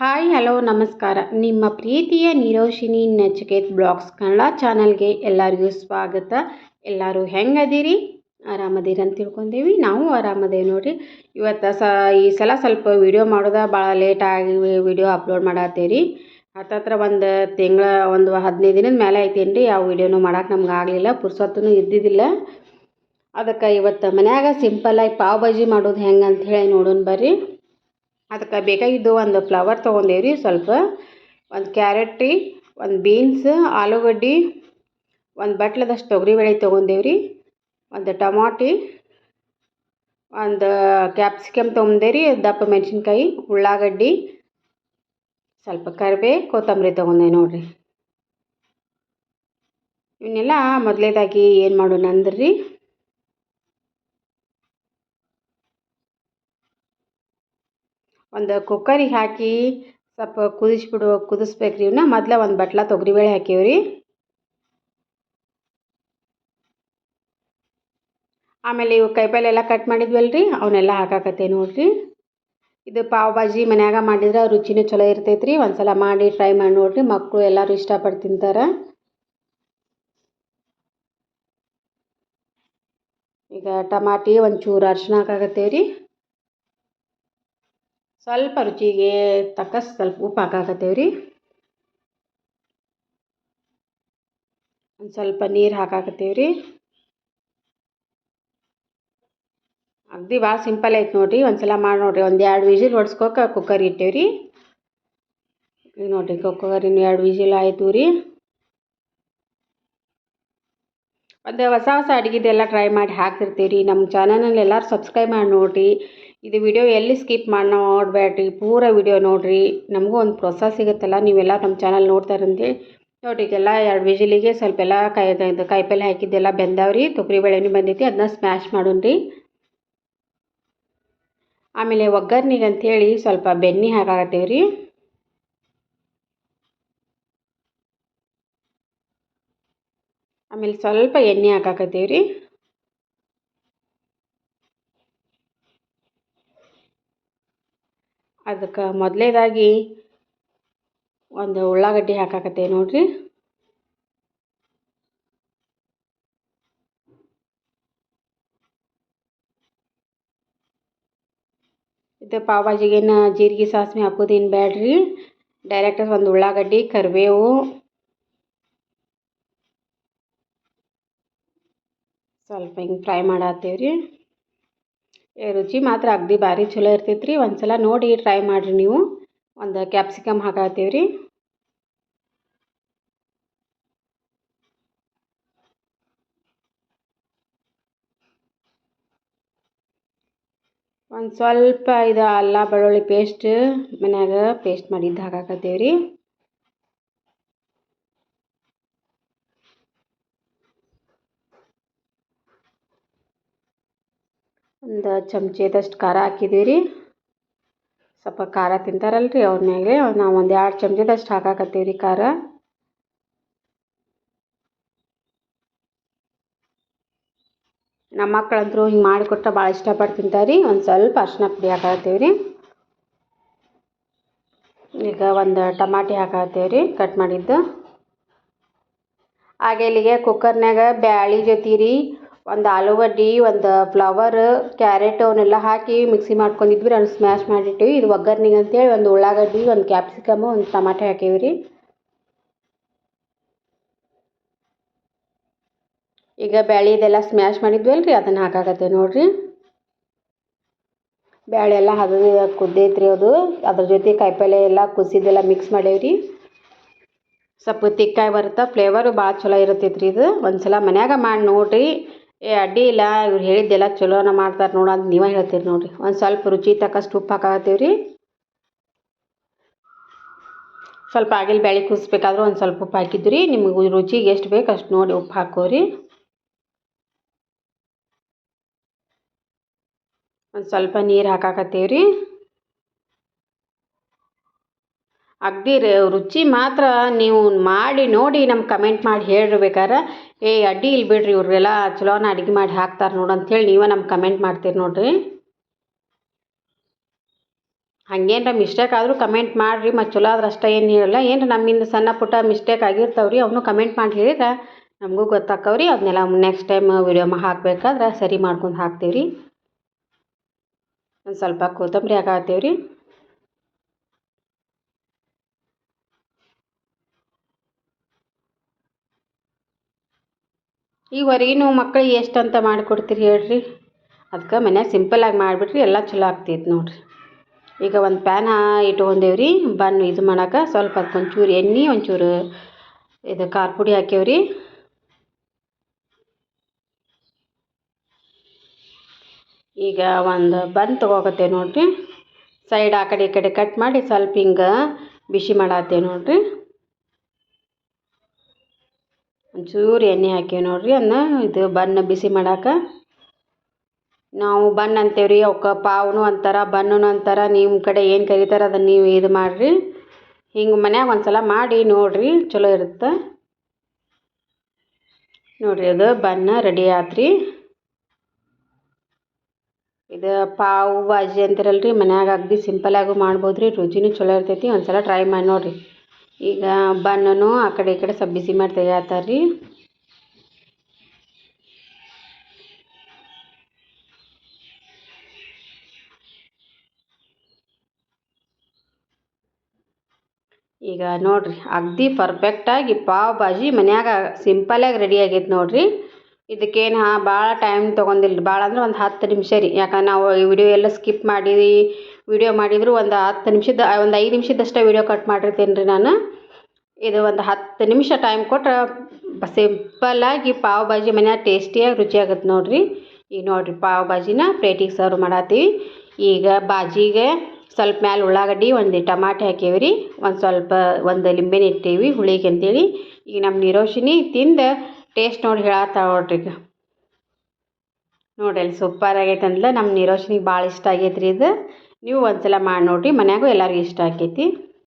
Hi, hello, ನಮಸ್ಕಾರ. ನಿಮ್ಮ ಪ್ರೀತಿಯ ನಿರೋಶಿನಿ ನಚಿಕೇತ್ ಬ್ಲಾಗ್ಸ್ ಕನ್ನಡ ಚಾನಲ್ಗೆ ಎಲ್ಲರಿಗೂ ಸ್ವಾಗತ. ಎಲ್ಲರೂ ಹೆಂಗದೀರಿ? ಆರಾಮದಿರ ಅಂತ ತಿಳ್ಕೊಂಡೇವಿ. ನಾವು ಆರಾಮದೇವಿ ನೋಡಿರಿ. ಇವತ್ತು ಸ, ಈ ಸಲ ಸ್ವಲ್ಪ ವಿಡಿಯೋ ಮಾಡೋದ ಭಾಳ ಲೇಟಾಗಿ ವಿಡಿಯೋ ಅಪ್ಲೋಡ್ ಮಾಡತ್ತೀರಿ. ಹತ್ತತ್ರ ಒಂದು ತಿಂಗಳ, ಒಂದು ಹದಿನೈದು ದಿನದ ಮೇಲೆ ಐತೇನು ರೀ ಯಾವ ವೀಡಿಯೋನೂ ಮಾಡೋಕೆ ನಮ್ಗೆ ಆಗಲಿಲ್ಲ ಪುರ್ಸೊತ್ತೂ ಇದ್ದಿದ್ದಿಲ್ಲ. ಅದಕ್ಕೆ ಇವತ್ತು ಮನ್ಯಾಗ ಸಿಂಪಲ್ಲಾಗಿ ಪಾವ್ ಭಾಜಿ ಮಾಡೋದು ಹೆಂಗೆ ಅಂಥೇಳಿ ನೋಡೋಣ ಬರ್ರಿ. ಅದಕ್ಕೆ ಬೇಕಾಗಿದ್ದು ಒಂದು ಫ್ಲವರ್ ತೊಗೊಂಡೇವ್ರಿ ಸ್ವಲ್ಪ, ಒಂದು ಕ್ಯಾರೆಟ್ ರೀ ಒಂದು ಬೀನ್ಸ್ ಆಲೂಗಡ್ಡೆ, ಒಂದು ಬಟ್ಲದಷ್ಟು ತೊಗರಿಬೇಳೆ ತೊಗೊಂಡೇವ್ರಿ, ಒಂದು ಟಮಾಟಿ, ಒಂದು ಕ್ಯಾಪ್ಸಿಕಮ್ ತೊಗೊಂಡೇವ್ರಿ, ದಪ್ಪ ಮೆಣಸಿನ್ಕಾಯಿ, ಉಳ್ಳಾಗಡ್ಡಿ, ಸ್ವಲ್ಪ ಕರಿಬೇ ಕೊತ್ತಂಬರಿ ತೊಗೊಂಡೆ ನೋಡಿರಿ. ಇವನ್ನೆಲ್ಲ ಮೊದಲೇದಾಗಿ ಏನು ಮಾಡೋಣ ಅಂದ್ರೆ? ಒಂದು ಕುಕ್ಕರಿಗೆ ಹಾಕಿ ಸ್ವಲ್ಪ ಕುದಿಸ್ಬಿಡು, ಕುದಿಸ್ಬೇಕು ರೀ ಇವನ್ನ ಮೊದಲ ಒಂದು ಬಟ್ಲ ತೊಗರಿಬೇಳೆ ರೀ. ಆಮೇಲೆ ಇವು ಕೈಪಲ್ಲೆ ಎಲ್ಲ ಕಟ್ ಮಾಡಿದ್ವಲ್ಲ ರೀ ಅವನ್ನೆಲ್ಲ ಹಾಕಾಕತ್ತೆ ನೋಡಿರಿ. ಇದು ಪಾವ್ ಭಾಜಿ ಮನ್ಯಾಗ ಮಾಡಿದ್ರೆ ರುಚಿನೂ ಚಲೋ ಇರ್ತೈತೆ ರೀ. ಒಂದು ಸಲ ಮಾಡಿ ಟ್ರೈ ಮಾಡಿ ನೋಡಿರಿ ಮಕ್ಕಳು ಎಲ್ಲರೂ ಇಷ್ಟಪಟ್ಟು ತಿಂತಾರೆ. ಈಗ ಟಮಾಟಿ ಒಂಚೂರು ಅರ್ಶಿನ ಹಾಕಾಕತ್ತೇವೆ ರೀ. ಸ್ವಲ್ಪ ರುಚಿಗೆ ತಕ್ಕ ಸ್ವಲ್ಪ ಉಪ್ಪು ಹಾಕಾಕತ್ತೇವೆ ರೀ ಒಂದು ಸ್ವಲ್ಪ ನೀರು ಹಾಕಾಕತ್ತೇವೆ ರೀ ಅಗ್ದಿ ಭಾಳ ಸಿಂಪಲ್ ಐತೆ ನೋಡಿರಿ. ಒಂದು ಸಲ ಮಾಡಿ ನೋಡಿರಿ. ಒಂದು ಎರಡು ವಿಜಿಲ್ ಹೊಡ್ಸ್ಕೊಕ ಕುಕ್ಕರ್ ಇಟ್ಟೇವೆ ರೀ ನೋಡಿರಿ ಕುಕ್ಕರ್ ಇನ್ನು ಎರಡು ವಿಜಿಲ್ ಆಯಿತು ರೀ ಒಂದು ಹೊಸ ಹೊಸ ಅಡುಗೆದೆಲ್ಲ ಟ್ರೈ ಮಾಡಿ ಹಾಕಿರ್ತೀವಿ ರೀ ನಮ್ಮ ಚಾನಲಲ್ಲಿ ಎಲ್ಲರೂ ಸಬ್ಸ್ಕ್ರೈಬ್ ಮಾಡಿ ನೋಡಿರಿ. ಇದು ವಿಡಿಯೋ ಎಲ್ಲಿ ಸ್ಕಿಪ್ ಮಾಡಿ ನೋಡಬೇಡ್ರಿ ಪೂರ ವಿಡಿಯೋ ನೋಡಿರಿ. ನಮಗೂ ಒಂದು ಪ್ರೋತ್ಸಾಹ ಸಿಗುತ್ತಲ್ಲ, ನೀವೆಲ್ಲ ನಮ್ಮ ಚಾನಲ್ ನೋಡ್ತಾರಂತೇಳಿ ನೋಡಿ ಈಗೆಲ್ಲ ಎರಡು ವಿಜಿಲಿಗೆ ಸ್ವಲ್ಪ ಎಲ್ಲ ಕಾಯಿ ಕಾಯಿಪಲ್ಲೆ ಹಾಕಿದ್ದೆಲ್ಲ ಬೆಂದವ್ರಿ, ತೊಗರಿ ಬೇಳೆನೂ ಬಂದೈತಿ ಅದನ್ನ ಸ್ಮ್ಯಾಶ್ ಮಾಡೋಣ್ರಿ. ಆಮೇಲೆ ಒಗ್ಗರ್ನಿಗೆ ಅಂಥೇಳಿ ಸ್ವಲ್ಪ ಬೆಣ್ಣೆ ಹಾಕಾಕತ್ತೇವೆ ರೀ ಆಮೇಲೆ ಸ್ವಲ್ಪ ಎಣ್ಣೆ ಹಾಕಾಕತ್ತೀವಿ ರೀ ಅದಕ್ಕೆ ಮೊದಲೇದಾಗಿ ಒಂದು ಉಳ್ಳಾಗಡ್ಡಿ ಹಾಕಾಕತ್ತೇವೆ ನೋಡಿರಿ. ಇದು ಪಾವ್ ಭಾಜಿಗೇನು ಜೀರಿಗೆ ಸಾಸಿವೆ ಹಾಕೋದೇನು ಬೇಡ್ರಿ ಡೈರೆಕ್ಟ್ ಒಂದು ಉಳ್ಳಾಗಡ್ಡಿ, ಕರಿಬೇವು, ಸ್ವಲ್ಪ ಹಿಂಗೆ ಫ್ರೈ ಮಾಡತ್ತೇವೆ ರೀ ರುಚಿ ಮಾತ್ರ ಅಗದಿ ಭಾರಿ ಚಲೋ ಇರ್ತೈತೆ ರೀ ಒಂದು ಸಲ ನೋಡಿ ಟ್ರೈ ಮಾಡಿರಿ ನೀವು. ಒಂದು ಕ್ಯಾಪ್ಸಿಕಮ್ ಹಾಕತ್ತೀವಿ ರೀ ಒಂದು ಸ್ವಲ್ಪ ಇದು ಅಲ್ಲ, ಬೆಳ್ಳುಳ್ಳಿ ಪೇಸ್ಟ್ ಮನ್ಯಾಗ ಪೇಸ್ಟ್ ಮಾಡಿದ್ದು ಹಾಕಾಕತ್ತೇವೆ ಒಂದು ಚಮಚದಷ್ಟು ಖಾರ ಹಾಕಿದ್ದೀವಿ ರೀ. ಸ್ವಲ್ಪ ಖಾರ ತಿಂತಾರಲ್ಲ ರೀ ಅವ್ರ ಮ್ಯಾಗೆ. ನಾವು ಒಂದು ಎರಡು ಚಮಚದಷ್ಟು ಹಾಕಾಕತ್ತೀವಿ ರೀ ಖಾರ. ನಮ್ಮ ಮಕ್ಕಳಂತರೂ ಹಿಂಗೆ ಮಾಡಿಕೊಟ್ರೆ ಭಾಳ ಇಷ್ಟಪಟ್ಟು ತಿಂತಾರೆ. ರೀ ಒಂದು ಸ್ವಲ್ಪ ಅರ್ಶಿನ ಪುಡಿ ಹಾಕತ್ತೀವಿ ರೀ. ಈಗ ಒಂದು ಟಮಾಟಿ ಹಾಕತ್ತೀವಿ ರೀ ಕಟ್ ಮಾಡಿದ್ದು. ಹಾಗೆ ಇಲ್ಲಿಗೆ ಕುಕ್ಕರ್ನಾಗ ಬ್ಯಾಳಿ ಜೊತೆ ರೀ ಒಂದು ಆಲೂಗಡ್ಡೆ, ಒಂದು ಫ್ಲವರ್ ಕ್ಯಾರೆಟ್ ಅವನ್ನೆಲ್ಲ ಹಾಕಿ ಮಿಕ್ಸಿ ಮಾಡ್ಕೊಂಡಿದ್ವಿ. ನಾನು ಸ್ಮ್ಯಾಶ್ ಮಾಡಿಟ್ಟಿವಿ. ಇದು ಒಗ್ಗರ್ನಿಗೆ ಅಂತೇಳಿ ಒಂದು ಉಳ್ಳಾಗಡ್ಡಿ, ಒಂದು ಕ್ಯಾಪ್ಸಿಕಮ್ ಒಂದು ಟಮಾಟೆ ಹಾಕೀವಿ ರೀ ಈಗ ಬ್ಯಾಳಿ ಇದೆಲ್ಲ ಸ್ಮ್ಯಾಶ್ ಮಾಡಿದ್ವಲ್ಲ ರೀ ಅದನ್ನು ಹಾಕಾಕತ್ತೆ ನೋಡಿರಿ. ಬ್ಯಾಳೆ ಎಲ್ಲ ಹದ ಕುದ್ದೈತ್ರಿ ಅದು. ಅದ್ರ ಜೊತೆ ಕಾಯಿಪಲ್ಲೆ ಎಲ್ಲ ಕುಸಿದೆಲ್ಲ ಮಿಕ್ಸ್ ಮಾಡೇವಿ ರೀ ಸ್ವಲ್ಪ ತಿಕ್ಕಾಯಿ ಬರುತ್ತೆ? ಫ್ಲೇವರು ಭಾಳ ಚಲೋ ಇರುತ್ತೈತೆ ರೀ ಇದು. ಒಂದು ಸಲ ಮನ್ಯಾಗ ಮಾಡಿ ನೋಡಿರಿ. ಏ, ಅಡ್ಡಿ ಇಲ್ಲ, ಇವ್ರು ಹೇಳಿದ್ದೆಲ್ಲ ಚಲೋನ ಮಾಡ್ತಾರೆ ನೋಡಿ ಅಂತ ನೀವೇ ಹೇಳ್ತೀರಿ ನೋಡಿರಿ. ಒಂದು ಸ್ವಲ್ಪ ರುಚಿ ತಕ್ಕಷ್ಟು ಉಪ್ಪು ಹಾಕಾಕತ್ತೀವಿ ರೀ. ಸ್ವಲ್ಪ ಆಗಿಲ್ ಬೇಳೆ ಕುದಿಸ್ಬೇಕಾದ್ರೂ ಒಂದು ಸ್ವಲ್ಪ ಉಪ್ಪು ಹಾಕಿದ್ರಿ. ನಿಮಗೆ ರುಚಿಗೆ ಎಷ್ಟು ಬೇಕು ಅಷ್ಟು ನೋಡಿ ಉಪ್ಪು ಹಾಕೋರಿ. ಒಂದು ಸ್ವಲ್ಪ ನೀರು ಹಾಕಾಕತ್ತೀವಿ ರೀ ಅಗದಿ ರುಚಿ ಮಾತ್ರ ನೀವು ಮಾಡಿ ನೋಡಿ ನಮ್ಗೆ ಕಮೆಂಟ್ ಮಾಡಿ ಹೇಳಿರ್ಬೇಕಾರೆ ಏ ಅಡ್ಡಿ ಇಲ್ಲಿ ಬಿಡ್ರಿ ಇವ್ರೆಲ್ಲ ಚಲೋನ ಅಡುಗೆ ಮಾಡಿ ಹಾಕ್ತಾರೆ ನೋಡು ಅಂಥೇಳಿ ನೀವೇ ನಮ್ಗೆ ಕಮೆಂಟ್ ಮಾಡ್ತೀರಿ ನೋಡಿರಿ. ಹಂಗೇನ್ರ ಮಿಸ್ಟೇಕ್ ಆದರೂ ಕಮೆಂಟ್ ಮಾಡಿರಿ, ಮತ್ತು ಚಲೋ ಆದ್ರೆ ಅಷ್ಟೇ ಏನು ಹೇಳಲ್ಲ ಏನು ನಮ್ಮಿಂದ ಸಣ್ಣ ಪುಟ್ಟ ಮಿಸ್ಟೇಕ್ ಆಗಿರ್ತಾವ್ರಿ, ಅವನು ಕಮೆಂಟ್ ಮಾಡಿ ಹೇಳಿದ್ರೆ ನಮಗೂ ಗೊತ್ತಾಕವ್ರಿ. ಅದನ್ನೆಲ್ಲ ನೆಕ್ಸ್ಟ್ ಟೈಮ್ ವಿಡಿಯೋ ಹಾಕ್ಬೇಕಾದ್ರೆ ಸರಿ ಮಾಡ್ಕೊಂಡು ಹಾಕ್ತೀವಿ ರೀ ಒಂದು ಸ್ವಲ್ಪ ಕೊತ್ತಂಬರಿ ಹಾಕಾತ್ತೀವಿ ರೀ ಈಗ ಹೊರಗಿನ ಮಕ್ಳಿಗೆ ಎಷ್ಟು ಅಂತ ಮಾಡಿಕೊಡ್ತೀರಿ ಹೇಳ್ರಿ? ಅದಕ್ಕೆ ಮನ್ಯಾಗ ಸಿಂಪಲ್ಲಾಗಿ ಮಾಡಿಬಿಟ್ರಿ ಎಲ್ಲ ಚಲೋ ಆಗ್ತೈತೆ ನೋಡಿರಿ. ಈಗ ಒಂದು ಪ್ಯಾನ ಇಟ್ಕೊಂಡೇವ್ರಿ, ಬನ್ ಇದು ಮಾಡಕ್ಕೆ ಸ್ವಲ್ಪ ಅದಕ್ಕೆ ಒಂಚೂರು ಎಣ್ಣೆ, ಒಂಚೂರು ಇದು ಖಾರ ಪುಡಿ ಹಾಕೇವಿ ರೀ ಈಗ ಒಂದು ಬನ್ ತೊಗೋಕತ್ತೇವೆ ನೋಡಿರಿ. ಸೈಡ್ ಆ ಕಡೆ ಈ ಕಡೆ ಕಟ್ ಮಾಡಿ ಸ್ವಲ್ಪ ಹಿಂಗೆ ಬಿಸಿ ಮಾಡತ್ತೇವೆ ನೋಡಿರಿ. ಒಂಚೂರು ಎಣ್ಣೆ ಹಾಕೀವಿ ನೋಡಿರಿ ಅದನ್ನ ಇದು ಬನ್ನ ಬಿಸಿ ಮಾಡಕ್ಕೆ ನಾವು ಬನ್ ಅಂತೇವ್ರಿ ರೀ ಅವಕ್ಕೆ ಪಾವ್ನು ಅಂತಾರ, ಬಣ್ಣನು ಅಂತಾರ ನಿಮ್ಮ ಕಡೆ ಏನು ಕರೀತಾರೆ ಅದನ್ನು ನೀವು ಇದು ಮಾಡಿರಿ. ಹಿಂಗೆ ಮನ್ಯಾಗ ಒಂದು ಸಲ ಮಾಡಿ ನೋಡಿರಿ, ಚಲೋ ಇರುತ್ತೆ. ನೋಡಿರಿ, ಅದು ಬನ್ನ ರೆಡಿ ಆತ್ರಿ. ಇದು ಪಾವು ಬಾಜಿ ಅಂತಿರಲ್ರಿ, ಮನ್ಯಾಗ ಅಗ್ದಿ ಸಿಂಪಲಾಗೂ ಮಾಡ್ಬೋದು ರೀ ರುಚಿನೂ ಚಲೋ ಇರ್ತೈತಿ ಒಂದು ಸಲ ಟ್ರೈ ಮಾಡಿ ನೋಡಿರಿ. ಈಗ ಬನ್ನನು ಆ ಕಡೆ ಈ ಕಡೆ ಸ್ವಲ್ಪ ಬಿಸಿ ಮಾಡಿ ತೆಗೆಯತ್ತಾರ ರೀ ಈಗ ನೋಡಿರಿ, ಅಗ್ದಿ ಪರ್ಫೆಕ್ಟಾಗಿ ಪಾವ್ ಭಾಜಿ ಮನ್ಯಾಗ ಸಿಂಪಲಾಗಿ ರೆಡಿ ಆಗೈತೆ ನೋಡಿರಿ. ಇದಕ್ಕೇನು, ಹಾಂ, ಭಾಳ ಟೈಮ್ ತೊಗೊಂಡಿಲ್ಲ ಭಾಳ ಅಂದ್ರೆ ಒಂದು ಹತ್ತು ನಿಮಿಷ ರೀ. ಯಾಕಂದ್ರೆ ನಾವು ಈ ವಿಡಿಯೋ ಎಲ್ಲ ಸ್ಕಿಪ್ ಮಾಡಿ ವಿಡಿಯೋ ಮಾಡಿದ್ರು, ಒಂದು ಹತ್ತು ನಿಮಿಷದ ಒಂದು ಐದು ನಿಮಿಷದಷ್ಟೇ ವಿಡಿಯೋ ಕಟ್ ಮಾಡಿರ್ತೀನಿ ರೀ ನಾನು. ಇದು ಒಂದು ಹತ್ತು ನಿಮಿಷ ಟೈಮ್ ಕೊಟ್ರೆ ಸಿಂಪಲ್ಲಾಗಿ ಪಾವ್ ಭಾಜಿ ಮನ್ಯಾಗ ಟೇಸ್ಟಿಯಾಗಿ ರುಚಿಯಾಗತ್ತೆ ನೋಡಿರಿ. ಈಗ ನೋಡಿರಿ ಪಾವ್ ಭಾಜಿನ ಪ್ಲೇಟಿಗೆ ಸರ್ವ್ ಮಾಡತ್ತೀವಿ ಈಗ ಬಾಜಿಗೆ ಸ್ವಲ್ಪ ಮ್ಯಾಲೆ ಉಳ್ಳಾಗಡ್ಡಿ, ಒಂದು ಟಮಾಟೆ ಹಾಕೀವಿ ರೀ ಒಂದು ಸ್ವಲ್ಪ, ಒಂದು ಲಿಂಬೆನ ಇಟ್ಟೀವಿ, ಹುಳಿಗೆ ಅಂತೇಳಿ. ಈಗ ನಮ್ಮ ನಿರೋಶಿನಿ ತಿಂದು ಟೇಸ್ಟ್ ನೋಡಿ ಹೇಳತ್ತಾ ನೋಡ್ರಿ ಈಗ. ನೋಡ್ರಿ ಅಲ್ಲಿ ಸೂಪರ್ ಆಗೈತೆ ಅಂದ್ಲ. ನಮ್ಮ ನಿರೋಶಿನಿಗೆ ಭಾಳ ಇಷ್ಟ ಆಗೈತೆ ರೀ ಇದು. ನೀವು ಒಂದ್ಸಲ ಮಾಡಿ ನೋಡಿರಿ ಮನ್ಯಾಗೂ ಎಲ್ಲರಿಗೂ ಇಷ್ಟ ಆಕೈತಿ.